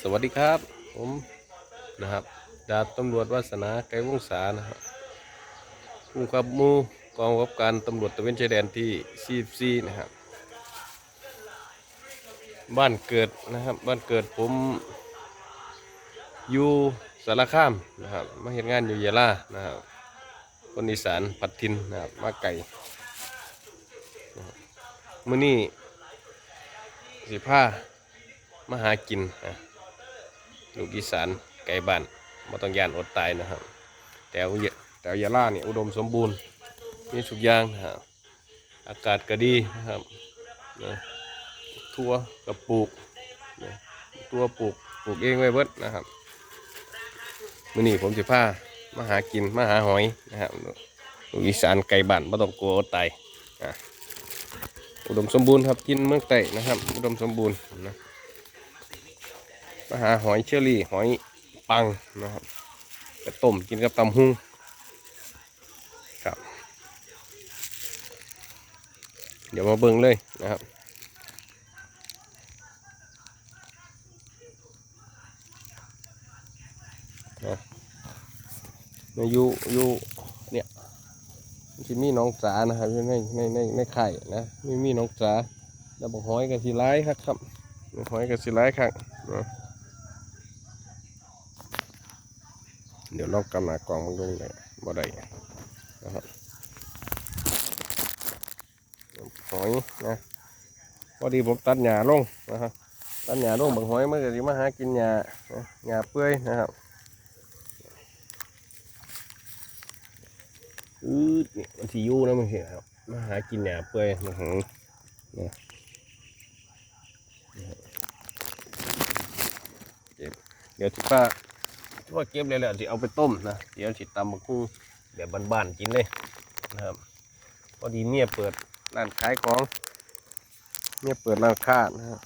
สวัสดีครับ ผมนะครับ ดาบตำรวจวาสนาไกรวงศานะครับผู้ขับมูกองกำกับการตำรวจตะเวนชายแดนที่ 44 นะครับ บ้านเกิดนะครับ บ้านเกิดผมอยู่สารคามนะครับมาเห็นงานอยู่เยะลานะครับคนอีสานพัดทินนะครับมาไก่มื้อนี้สิผ้ามาหากินนะ ลูกอีสานไก่บ้านมาต้องยานอดตายนะครับ แต่ว่าเยแต่ว่ายาล่าเนี่ยอุดมสมบูรณ์มีทุกยางนะครับอากาศก็ดีนะครับนะทั่วกระปลูกนะตัวปลูกปลูกเองไว้เบิดนะครับมื้อนี้ผมจะพามาหากินมาหาหอยนะครับลูกอีสานไก่บ้านไม่ต้องกลัวอดตายอุดมสมบูรณ์ครับกินเมืองไต่นะครับ อุดมสมบูรณ์นะ มาหาหอยเชอรี่หอยปังนะครับไปต้มกินกับตำหุ้งครับ เดี๋ยวมาเบิ่งเลยนะครับนะอยู่อยู่เนี่ยที่มีน้องจ๋านะครับอยู่ในในในในไข่นะมีมีน้องจ๋าแล้วบอกหอยกับสีร้ายครับครับหอยกับสีร้ายครับเดี๋ยว ลอกกำหนากล่องมันลงเลยบ่ได้นะครับหอยนะพอดีผมตัดหญ้าลงนะครับตัดหญ้าลงบางหอยมันก็สิมาหากินหญ้าหญ้าเปื่อยนะครับอืดนี่มันสิอยู่นะมันเห็นครับมาหากินหญ้าเปื่อยนะฮะนะเก็บเดี๋ยวที่ป้า ที่ว่าเก็บเลยแหละสิเอาไปต้มนะเดี๋ยวสิตำมะกุ้งแบบบ้านๆกินเลยนะครับพอดีเมียเปิดร้านขายของเมียเปิดร้านค้านะครับ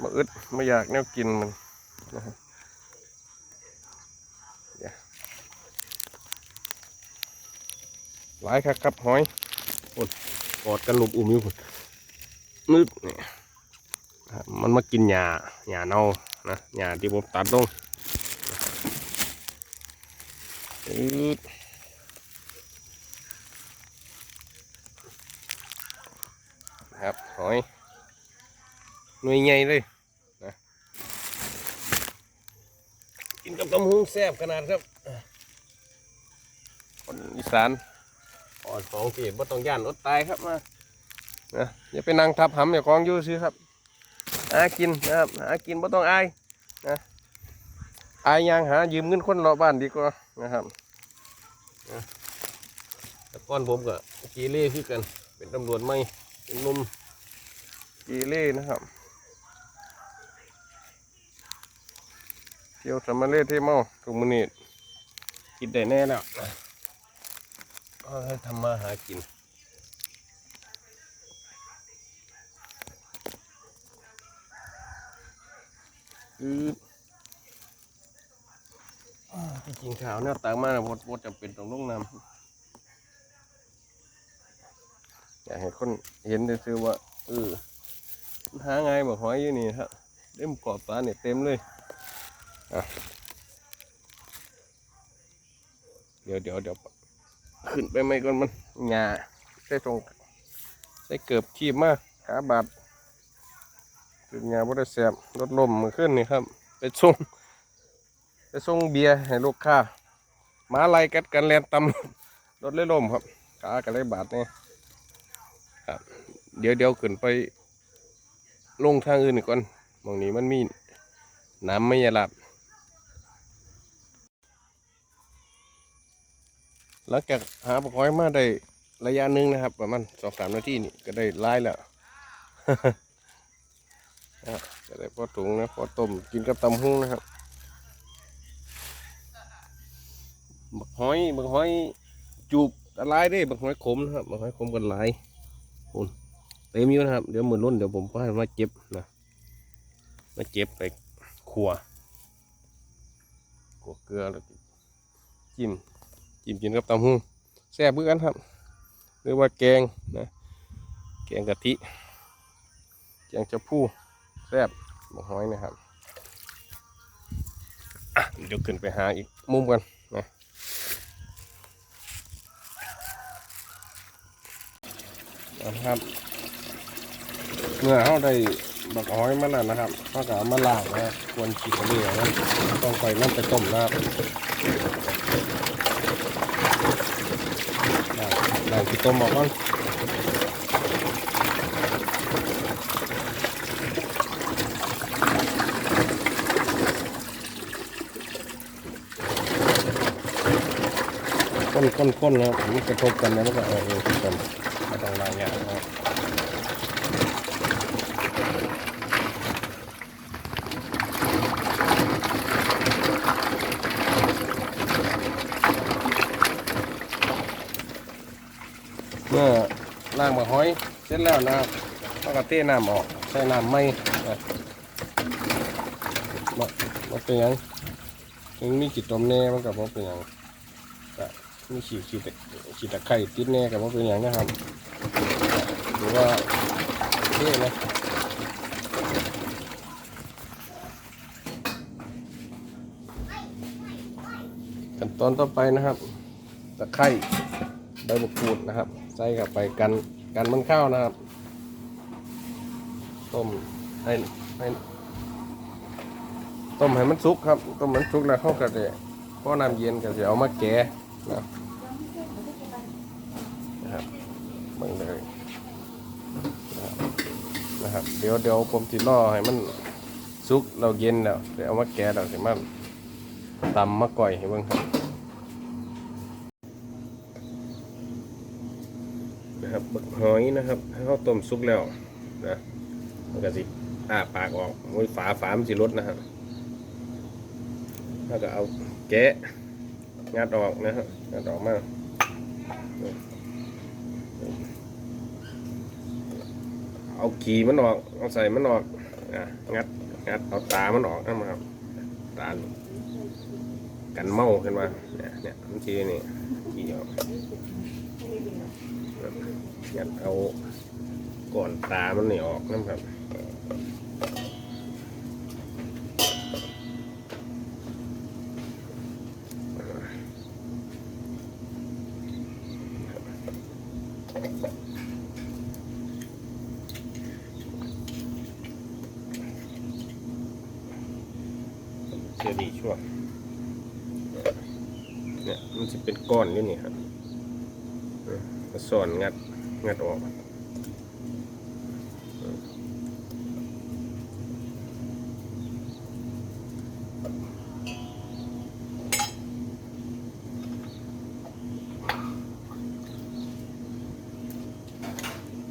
มาอึดไม่อยากแนวกินมันนะครับหลายครับครับหอยอดกอดกันหลุมอุ่มอยู่นนึดนี่ครับมันมากินหญ้าหญ้าเน่า นะหญ้าที่ผมตัดลงครับหอยหน่วยใหญ่เลยนะกินกับตำหุงแซ่บขนาดครับคนอีสานอ่อนของที่บ่ต้องย่านอดตายครับมานะอย่าไปนั่งทับหำอย่าคล้องอยู่ซื้อครับ หากินนะครับหากินไม่ต้องอายนะอายยางหายืมเงินคนรอบบ้านดีกว่านะครับนะก่อนผมก็กีเล่คือกัน เป็นตำรวจไม่เป็นนุ่มกีเล่นะครับเที่ยวสมมาเล่ที่เมาทุกมื้อนี้กินได้แน่แล้วก็ทำมาหากิน คือจริงขาวเนี่ยต่างมากนะพดพดจำเป็นต้องลงน้ำอยากให้คนเห็นได้ซื้อว่าเออหาไงบอกหอยอยู่นี่ครับเต็มกรอบตาเนี่ยเต็มเลยอะเดี๋ยวเดี๋ยวเดี๋ยวขึ้นไปไม่ก่อนมันหยาใส่ตรงใส่เกือบขีบมากขาบาด จุดยาบ่ได้แสบรถลมมือขึ้นนี่ครับ ไปส่ง ไปส่งเบียร์ให้ลูกค้าหมาไล่กัดกันแลนตำรถเลยลมครับขากันเลยบาดเนี่ยครับ เดี๋ยวเดี๋ยวขึ้นไป ลงทางอื่นก่อนมองนี้มันมีน้ำไม่ยาลับหลังจากหาปลาหอยมาได้ระยะหนึ่งนะครับ ประมาณสองสามนาทีนี่ก็ได้ไล่แล้ว นะจะได้พอถุงนะพอต้มกินกับตำหุ้งนะครับบักหอยบักหอยจูบละลายด้บักหอยขมนะครับบักหอยขมกันหลายคุณเต็มอยู่นะครับ เดี๋ยวมือรุ่นเดี๋ยวผมพามาเก็บนะมาเก็บไปขัวขัวเกลือแล้วจิ้มจิ้มกินกับตำหุ้งแซ่บเพื่อกันครับหรือว่าแกงนะแกงกะทิแกงจะพู่ แซ่บบักหอยนะครับอะเดี๋ยวขึ้นไปหาอีกมุมกันนะเอาครับเมื่อเขาได้บักหอยมาแล้วนะครับเขาก็เอามาล้างนะครับควรขีดกระเดี่ยวนะต้องไปน้ำไปต้มนะครับล้างล้างขีดต้มออกก่อน ก้นก้นก้นนะครับมันกระทบกันแล้วมันก็เออเออขีดต้มไม่ต้องล้างยากนะครับเมื่อล่างบะหอยเสร็จแล้วนะครับก็กระเต้น้ำออกใส่น้ำไม่มามาเป็นยังถึงมีจิตตมแน่มันกับว่าเป็นยังก็ มีขีดขีดขีดตะไคร่ติดแน่กับว่าเป็นหยังนะครับหรือว่าเท่นะขั้นตอนต่อไปนะครับ ตะไคร่ใบมะกรูดนะครับ ใส่กับไปกันกันมันข้าวนะครับ ต้มให้ให้ต้มให้มันสุกครับ ต้มมันสุกแล้วเข้ากันเลยพอน้ำเย็นก็จะเอามาแกะนะครับนะครับเบิ่งเลยนะครับนะครับ เดี๋ยวเดี๋ยวผมสิรอให้มันสุกเราเย็นแล้วเดี๋ยวเอามาแกะเราสิมาตำมาก่อยให้เบิ่งครับนะครับบักหอยนะครับให้เขาต้มซุกแล้วนะมันก็สิอ้าปากออกมวยฝาฝามสิลดนะครับแล้วก็เอาแกะงัดออกนะครับงัดออกมา เอาขีมันออก เอาใส่มันออกอะงัด งัด เอาตามันออกนะครับ ตากันเมาขึ้นมาเนี่ยเนี่ยมันทีนี่ขีออกงัดเอาก่อนตามันนี่ออกนะครับ เชื่อดีช่วงเนี่ยมันจะเป็นก้อนอยู่นี่ครับมาสอนงัดงัดออก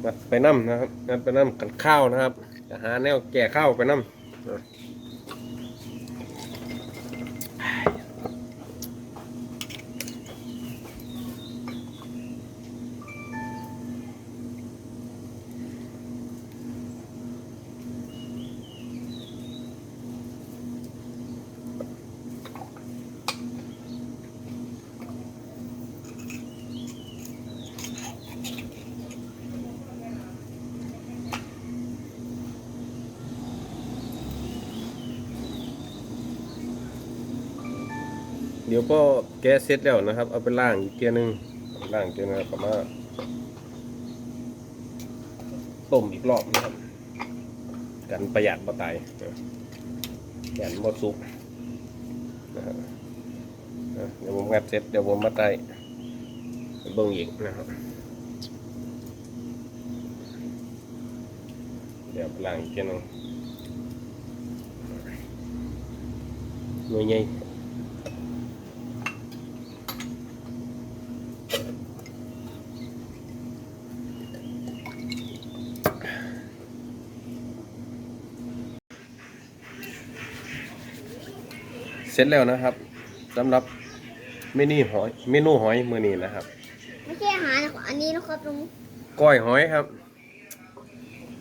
งัดไปน้ำนะครับงัดไปน้ำกันข้าวนะครับจะหาแนวแก่ข้าวไปน้ำ เดี๋ยวก็แก้เสร็จแล้วนะครับ เอาไปล่างอีกเกียร์หนึ่งล่างอีกเกียร์นึงแล้วก็มาณต้มอีกรอบนะครับ กันประหยัดบ่ตายนะกันบ่สุกนะครับอะเดี๋ยวผมงัดเสร็จเดี๋ยวผมมาไต่เบิ่งอีกนะครับเดี๋ยวล่างอีกเกียร์หนึ่งหน่วยใหญ่ เสร็จแล้วนะครับสำหรับเมนูหอยเมนูหอยมื้อนี้นะครับไม่ใช่อาหารนะครับอันนี้นะครับลุงก้อยหอยครับ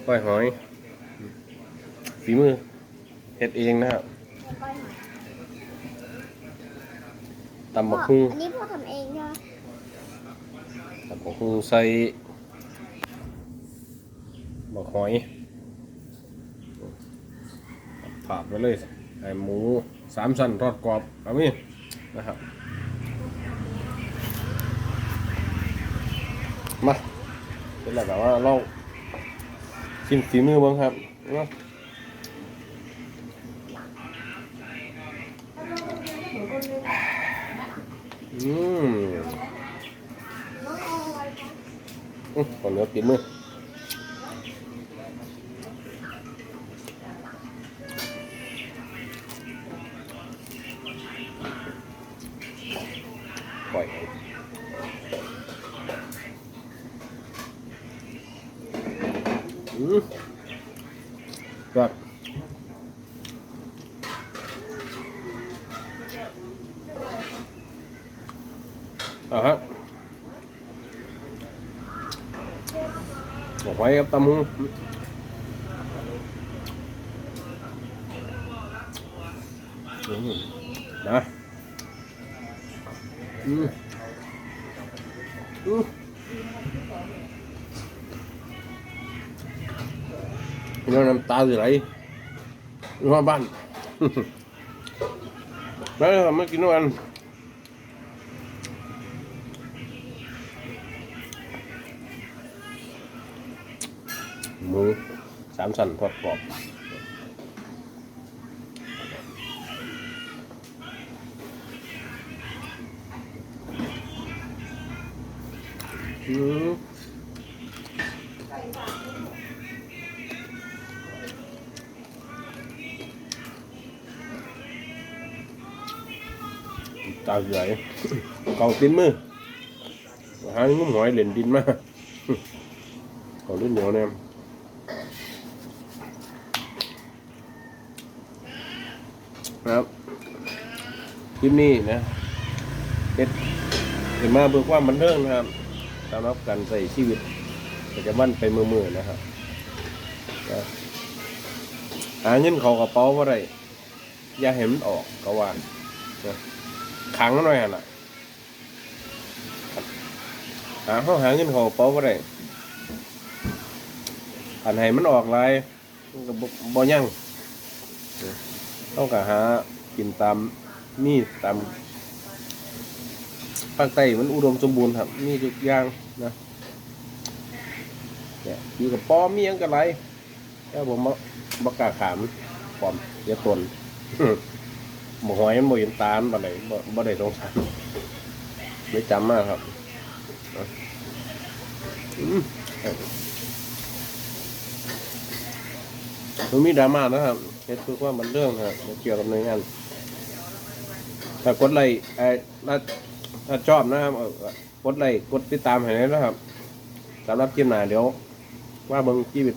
ก้อยหอยฝีมือเฮ็ดเองนะครับตำบักพ่อหุ่งอันนี้พ่อทำเองใช่ไหมตำบักหุ่งใส่บักหอยขาดไปเลยไอ้ หมูสามชั้นทอดกรอบแบบนี้นะครับ มาเป็นแบบว่าเราชิมฝีมือบ้างครับเนาะอืมอื้อขอเนื้อติดมือ อะฮะบอกไว้ครับตำหูนะอืมอืมพี่น้องน้ำตาสิไหลอยู่มาบ้าน แล้วครับมากินด้วยกัน หมูสามสันทอดกรอบอืมตาใหญ่เกาตีนมือหางุ้มหอยเหล่นดินมากเกาลิ้นเห นียวเนี่ยครับคลิปนี้นะเฮ็ดเห็นมาเบิกความบันเทิงนะครับสำหรับการใส่ชีวิตประจำวันไปมือๆนะครับหาเงินเขากระเป๋าว่าไรอย่าเห็นมันออกก็ว่านขังหน่อยหั่นล่ะหาเขาหาเงินเขากระเป๋าว่าไรอันให้มันออกหลายบ่ยัง ต้องกะหากินตามมีตามภาคใต้มันอุดมสมบูรณ์ครับมีทุกอย่างนะเนี่ยอยู่กับป้อมมียังกันไรแต่ผมบ่บกาขามปอมเสียตนบ่หอยมันบ่เห็นตาลบ่ได้บ่ได้สงสารไม่จำมากครับอืมมันมีดราม่านะครับ เฮ็ดเพื่อความบันเทิงนะครับเกี่ยวกับหน่วยงานถ้ากดไลค์ไอ้ถ้าถ้าชอบนะครับเออกดไลค์กดติดตามให้ด้นะครับสำหรับคลิปหน้าเดี๋ยว ว่าเบิ่งชีวิต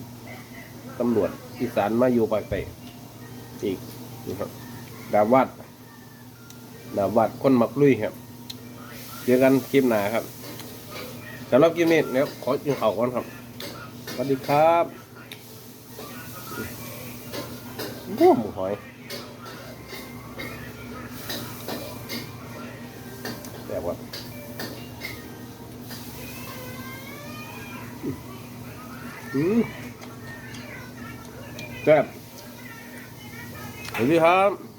ตำรวจอีสานมาอยู่ภาคใต้อีกนะครับดาบวัดดาบวัดคนมักลุยครับเจอกันคลิปหน้าครับสำหรับคลิปนี้เดี๋ยวขอกินข้าก่อนครับสวัสดีครับ โอ้หมูหอยแต่ว่าอืมแซ่บสวัสดีครับ